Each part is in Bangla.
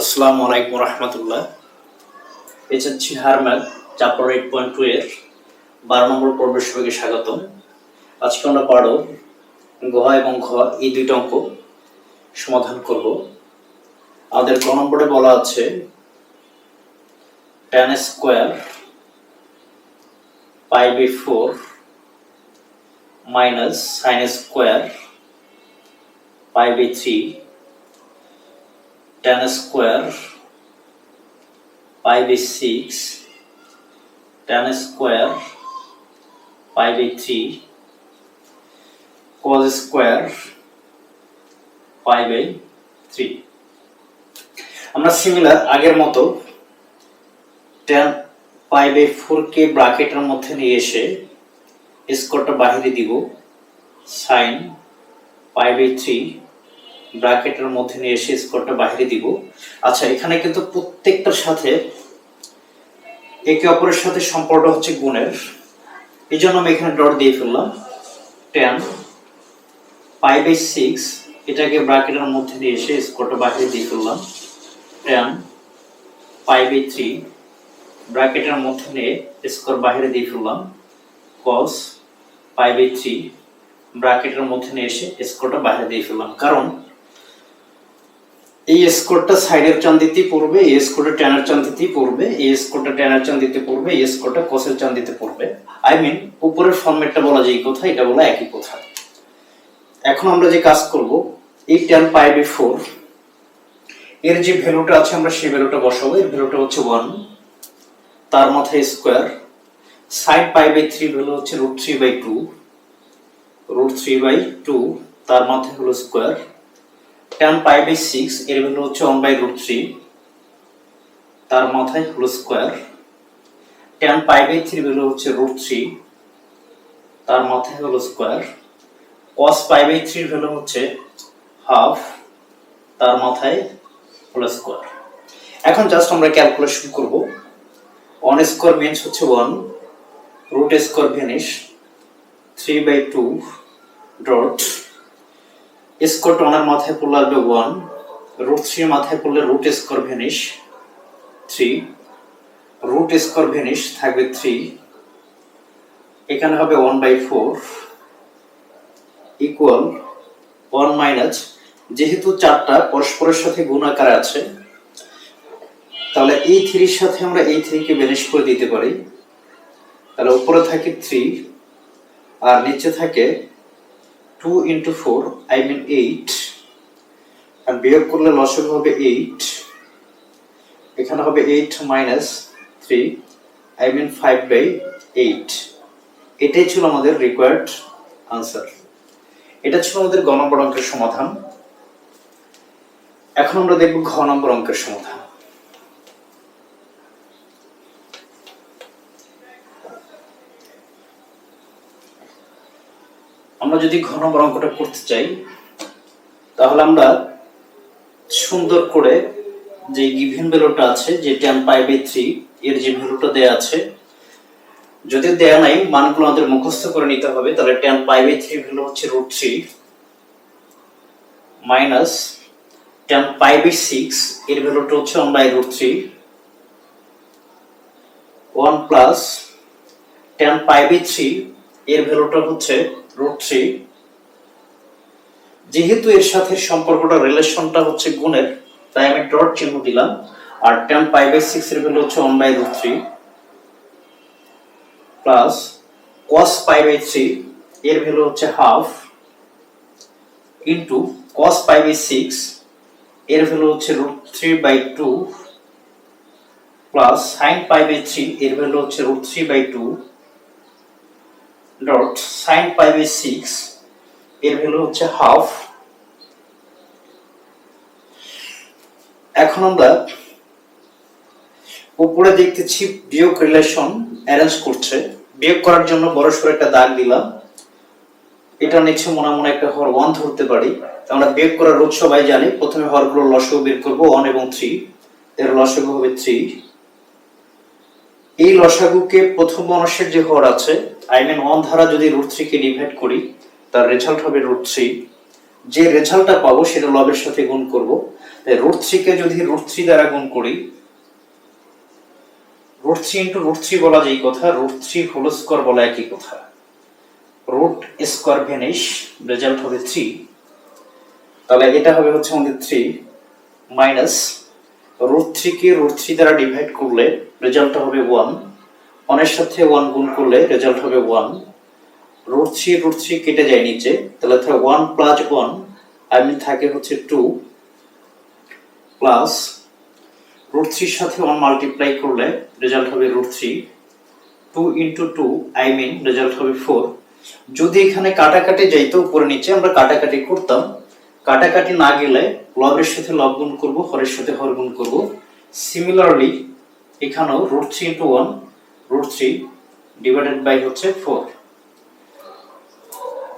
আসসালামু আলাইকুম রহমতুল্লাহ। এটা হচ্ছে হারম্যাক চ্যাপ্টার এইট পয়েন্ট টু এর বারো নম্বর পর্বের সবাইকে স্বাগতম। আজকে আমরা পারো গ এবং ঘ এই দুইটা অঙ্ক সমাধান করব। আমাদের গ নম্বরে বলা আছে tan square pi by four minus sine square pi by three tan square pi by 6 tan square pi by 3 cos square pi by 3 আমরা সিমিলার আগের মতো tan pi by 4 কে ব্র্যাকেটের মধ্যে নিয়ে এসে স্কোয়ারটা বাহিরে দিব sin pi by 3 ব্র্যাকেটের মধ্যে নিয়ে এসে স্কোরটা বাইরে দিব। আচ্ছা এখানে কিন্তু প্রত্যেকটার সাথে একে অপরের সাথে সম্পর্ক হচ্ছে গুণের। এই জন্য আমি এখানে ডট দিয়ে ফেললাম। টেন পাই বাই সিক্স এটাকে ব্র্যাকেটের মধ্যে নিয়ে এসে স্কোরটা বাইরে দিয়ে ফেললাম। টেন পাই বাই থ্রি ব্র্যাকেটের মধ্যে নিয়ে স্কোর বাইরে দিয়ে ফেললাম। কস পাই বাই থ্রি ব্র্যাকেটের মধ্যে নিয়ে এসে স্কোরটা বাইরে দিয়ে ফেললাম। কারণ এই স্কোরটা সাইডের চান দিতেই পড়বে, এই স্কোরটা ট্যানার চান দিতেই পড়বে, এই স্কোরটা ট্যানার চান দিতে পড়বে, এই স্কোরটা কসের চান দিতে পড়বে। আই মিন উপরের ফর্মেটটা বলা যায় কথা, এটা বলা একই কথা। এখন আমরা যে কাজ করব, এই ট্যান পাই বি ফোর এর যে ভ্যালুটা আছে আমরা সেই ভ্যালুটা বসাবো। এর ভ্যালুটা হচ্ছে ওয়ান তার মাথায় square sine pi by three value হচ্ছে root three by two root three by two তার মাথায় হলো square tan pi by six এর ভ্যালু হচ্ছে ওয়ান বাই রুট থ্রি তার মাথায় whole square tan pi by three value হচ্ছে রুট থ্রি তার মাথায় হলো স্কোয়ার cos পাই বাই থ্রির ভ্যালু হচ্ছে হাফ তার মাথায় হোল স্কোয়ার এখন জাস্ট আমরা ক্যালকুলেশন করব। ওয়ান স্কোয়ার মিনস হচ্ছে one root square vanish three by two dot square ওয়ানের মাথায় পড়লে আসবে ওয়ান, রুট থ্রি মাথায় পড়লে root square vanish three, root square vanish থাকবে থ্রি, এখানে হবে one by four equal one minus, যেহেতু চারটা পরস্পরের সাথে গুণ আকারে আছে, তাহলে এই থ্রির সাথে আমরা এই থ্রিকে ভ্যানিশ করে দিতে পারি। তাহলে উপরে থাকে থ্রি আর নিচে থাকে two into four I mean eight আর বিয়োগ করলে লসক হবে এইট এখানে হবে eight minus three I mean five by eight এটাই ছিল আমাদের রিকোয়ার্ড আনসার এটা ছিল আমাদের গ নম্বর অঙ্কের সমাধান। এখন আমরা দেখব ঘ নম্বর অঙ্কের সমাধান। আমরা যদি ঘন নম্বর অঙ্কটা করতে চাই, তাহলে আমরা সুন্দর করে যে গিভেন ভ্যালুটা আছে, যে টেন পাই বাই থ্রি এর যে ভ্যালুটা দেয়া আছে, যদি দেয়া নাই, মানগুলো আমাদের মুখস্থ করে নিতে হবে, তাহলে ten pi by three value হচ্ছে root three minus ten pi by six এর ভ্যালুটা হচ্ছে one by root three one plus ten pi by three এর ভ্যালুটা হচ্ছে রুট থ্রি। যেহেতু এর সাথে সম্পর্কটা, রিলেশনটা হচ্ছে গুণের, তাই আমি ডট চিহ্ন দিলাম। আর টেন পাই বাই সিক্স এর ভ্যালু হচ্ছে one by root three plus cos pi by three এর ভ্যালু হচ্ছে half into cos pi by six এর ভ্যালু হচ্ছে root three by two plus sine pi by three এর ভ্যালু হচ্ছে root three by two dot sine pi by six এর ভ্যালু হচ্ছে হাফ এখন আমরা উপরে দেখতেছি বিয়োগ রিলেশন অ্যারেঞ্জ করছে। বিয়োগ করার জন্য বড় সড়ো একটা দাগ দিলাম। এটা নিচ্ছে মনে মনে একটা হর ওয়ান ধরতে পারি। আমরা বিয়োগ করার রোধ সবাই জানি। প্রথমে হরগুলো লসগু বের করব ওয়ান এবং থ্রি এর লসগু হবে থ্রি এই লসাগুকে প্রথম মানুষের যে হর আছে আই মিন ওয়ান ধারা যদি রুট থ্রি কে ডিভাইড করি, তার রেজাল্ট হবে রুট থ্রি যে রেজাল্টটা পাবো, সেটা লবের সাথে গুণ করব। তাই রুট থ্রিকে যদি রুট থ্রি দ্বারা গুণ করি root three into root three বলা যেই কথা রুট থ্রি হোল স্কোয়ার বলা একই কথা। রুট স্কোয়ার ভেনিশ রেজাল্ট হবে থ্রি তাহলে এটা হবে হচ্ছে আমাদের থ্রি মাইনাস রুট থ্রিকে রুট থ্রি দ্বারা ডিভাইড করলে রেজাল্টটা হবে ওয়ান ওয়ানের সাথে ওয়ান গুণ করলে রেজাল্ট হবে one root three root three কেটে যায় নিচে। তাহলে থাকে one plus one I mean থাকে হচ্ছে টু প্লাস রুট থ্রির সাথে ওয়ান মাল্টিপ্লাই করলে রেজাল্ট হবে root three two into two I mean result হবে ফোর যদি এখানে কাটাকাটি যাইতো উপরে নিচে, আমরা কাটাকাটি করতাম। কাটাকাটি না গেলে লবের সাথে লব গুণ করব, হরের সাথে হর গুণ করব। সিমিলারলি এখানেও root three into one root three divided by হচ্ছে ফোর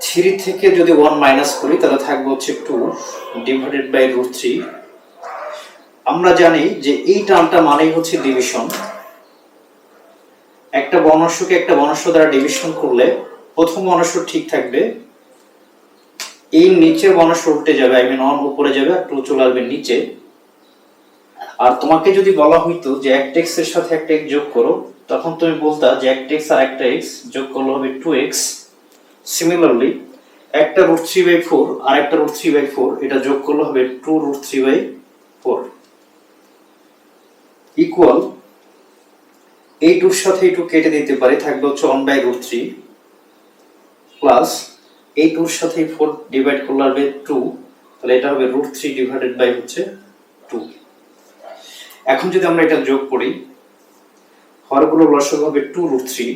থ্রি থেকে যদি ওয়ান মাইনাস করি, তাহলে থাকবে হচ্ছে two divided by root three আমরা জানি যে এই টার্মটা মানেই হচ্ছে ডিভিশন একটা বর্ণস্যকে একটা বর্ণস্য দ্বারা ডিভিশন করলে প্রথম বর্ণস্য ঠিক থাকবে। এই নিচের বর্ণস্য উল্টে যাবে আই মিন অন উপরে যাবে, আর টু চলে আসবে নিচে। আর তোমাকে যদি বলা হইতো যে একটা এক্সের সাথে একটা এক্স যোগ করো তখন তুমি বলতা যে একটা এক্স আর একটা এক্স যোগ করলে হবে টু এক্স সিমিলারলি একটা রুট থ্রি বাই ফোর আর একটা রুট থ্রি বাই ফোর এটা যোগ করলে হবে two root three by four equal এই টুর সাথে এই টু কেটে দিতে পারি, থাকবে হচ্ছে one by root three plus এই টুর সাথে ফোর ডিভাইড করলে হবে টু তাহলে এটা হবে রুট থ্রি ডিভাইডেড বাই হচ্ছে টু এখন যদি আমরা এটা যোগ করি হরগুলো লসক হবে টু রুট থ্রি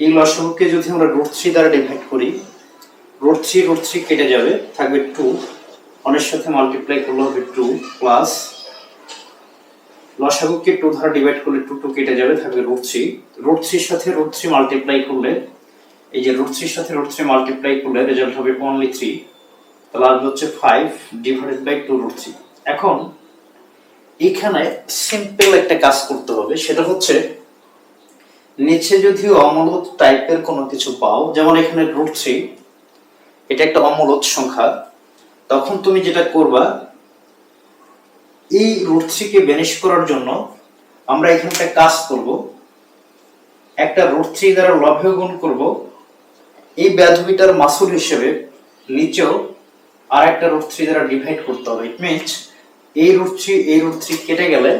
এই লসককে যদি আমরা রুট থ্রি দ্বারা ডিভাইড করি রুট থ্রি রুট থ্রি কেটে যাবে, থাকবে টু অনের সাথে মাল্টিপ্লাই করলে হবে টু প্লাস লসাগুকে টু দ্বারা ডিভাইড করলে টু টু কেটে যাবে, থাকবে রুট থ্রি রুট থ্রির সাথে রুট থ্রি মাল্টিপ্লাই করলে, এই যে রুট থ্রির সাথে রুট থ্রি মাল্টিপ্লাই করলে রেজাল্ট হবে অনলি থ্রি তাহলে আসবে হচ্ছে five divided by two root three এখন এখানে সিম্পল একটা কাজ করতে হবে, সেটা হচ্ছে নিচে যদি অমূলত টাইপের কোনো কিছু পাও, যেমন এখানে রুট থ্রি এটা একটা অমূলত সংখ্যা, তখন তুমি যেটা করবা, এই রুট থ্রিকে বেনিশ করার জন্য আমরা এখানে একটা কাজ করব, একটা রুট থ্রি দ্বারা লভে গুণ করব, এই ব্যাধবিটার মাসুল হিসেবে নিচেও আর একটা রুট থ্রি দ্বারা ডিভাইড করতে হবে। ইট মিনস এই রুট থ্রি এই রুট থ্রি কেটে গেলে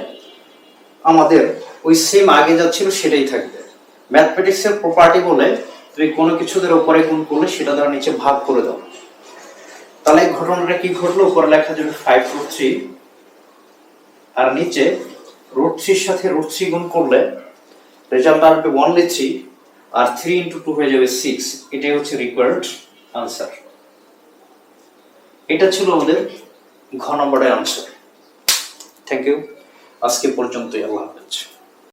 আমাদের ওই সেম আগে যা ছিল সেটাই থাকবে। ম্যাথমেটিক্সের প্রপার্টি বলে তুমি কোনো কিছুদের উপরে গুণ করলে সেটা দ্বারা নিচে ভাগ করে দাও। তাহলে ঘটনাটা কি ঘটলো? উপরে লেখা যাবে ফাইভ রুট থ্রি আর নিচে রুট থ্রির সাথে রুট থ্রি গুণ করলে রেজাল্ট আসবে ওয়ানলি থ্রি আর থ্রি ইন্টু টু হয়ে যাবে সিক্স এটাই হচ্ছে রিকোয়ার্ড আনসার এটা ছিল আমাদের ঘ নম্বরের আনসার থ্যাংক ইউ আজকে পর্যন্তই আল্লাহ হাফেজ।